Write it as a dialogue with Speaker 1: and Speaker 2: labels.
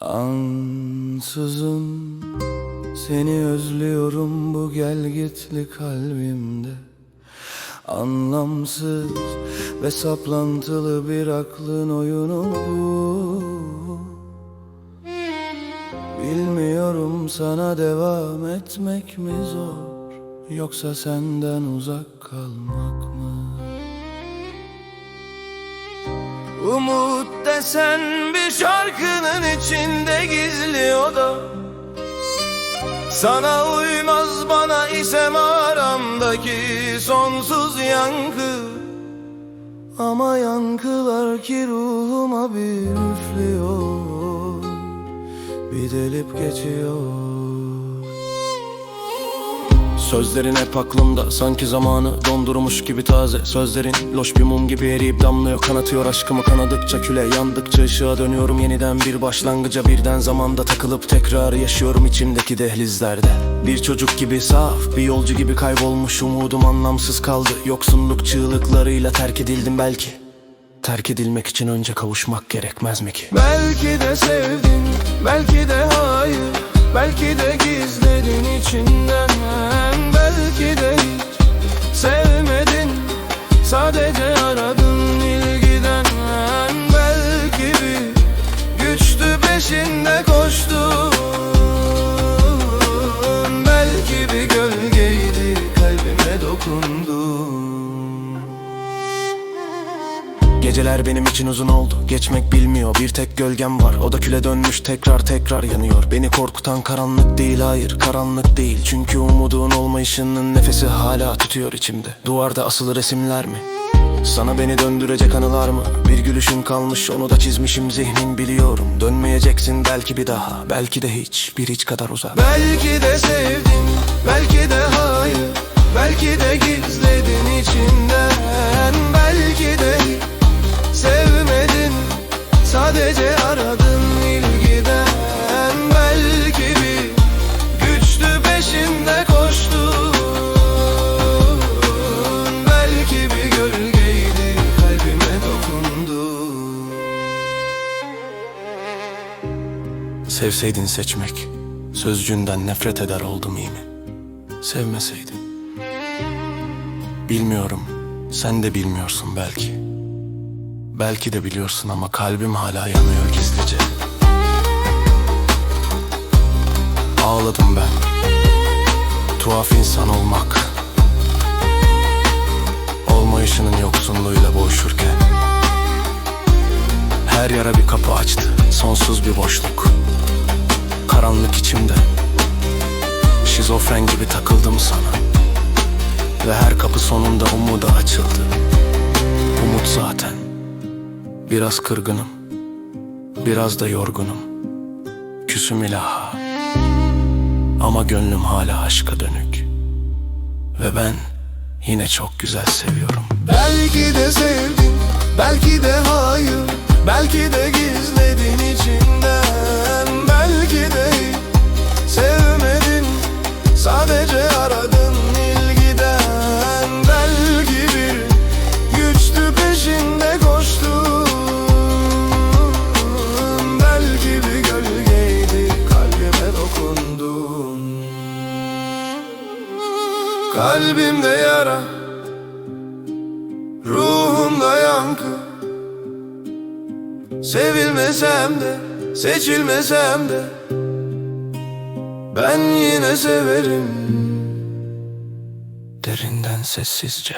Speaker 1: Ansızın seni özlüyorum bu gelgitli kalbimde Anlamsız ve saplantılı bir aklın oyunu bu Bilmiyorum sana devam etmek mi zor Yoksa senden uzak kalmak mı? Umut desen bir şarkının içinde gizli o da Sana uymaz bana ise mağaramdaki sonsuz yankı. Ama yankılar ki ruhuma bir üflüyor. Bir delip geçiyor Sözlerin hep aklımda. Sanki zamanı dondurmuş gibi taze Sözlerin. Loş bir mum gibi eriyip damlıyor. Kanatıyor aşkımı kanadıkça küle. Yandıkça ışığa dönüyorum. Yeniden bir başlangıca birden zamanda takılıp tekrar yaşıyorum içimdeki dehlizlerde. Bir çocuk gibi saf bir yolcu gibi kaybolmuş. Umudum anlamsız kaldı. Yoksunluk çığlıklarıyla terk edildim belki. Terk edilmek için önce kavuşmak gerekmez mi ki? Belki de sevdin, belki de hayır. Belki de Geceler benim için uzun oldu. Geçmek bilmiyor. Bir tek gölgem var. O da küle dönmüş. Tekrar tekrar yanıyor. Beni korkutan karanlık değil. Hayır karanlık değil. Çünkü umudun olmayışının nefesi hala tutuyor içimde. Duvarda asılı resimler mi? Sana beni döndürecek anılar mı? Bir gülüşün kalmış. Onu da çizmişim zihnin. Biliyorum. Dönmeyeceksin belki bir daha. Belki de hiç. Bir hiç kadar uzak. Belki de sevdin Belki de hayır. Belki de gizledin içinden Sevseydin seçmek Sözcüğünden nefret eder oldum iyi mi? Sevmeseydin. Bilmiyorum Sen de bilmiyorsun belki. Belki de biliyorsun ama kalbim hala yanıyor gizlice. Ağladım ben. Tuhaf insan olmak. Olmayışının yoksunluğuyla boğuşurken. Her yara bir kapı açtı Sonsuz bir boşluk Karanlık içimde. Şizofren gibi takıldım sana. Ve her kapı sonunda umuda açıldı. Umut zaten. Biraz kırgınım. Biraz da yorgunum. Küsüm ilaha. Ama gönlüm hala aşka dönük. Ve ben yine çok güzel seviyorum. Belki de sevdin Belki de hayır. Belki de gizledin içinden Belki de Aradın ilgiden Belki bir güçlü peşinde koştun Belki bir gölgeydi kalbime dokundun Kalbimde yara Ruhumda yankı. Sevilmesem de Seçilmesem de Ben yine severim Derinden sessizce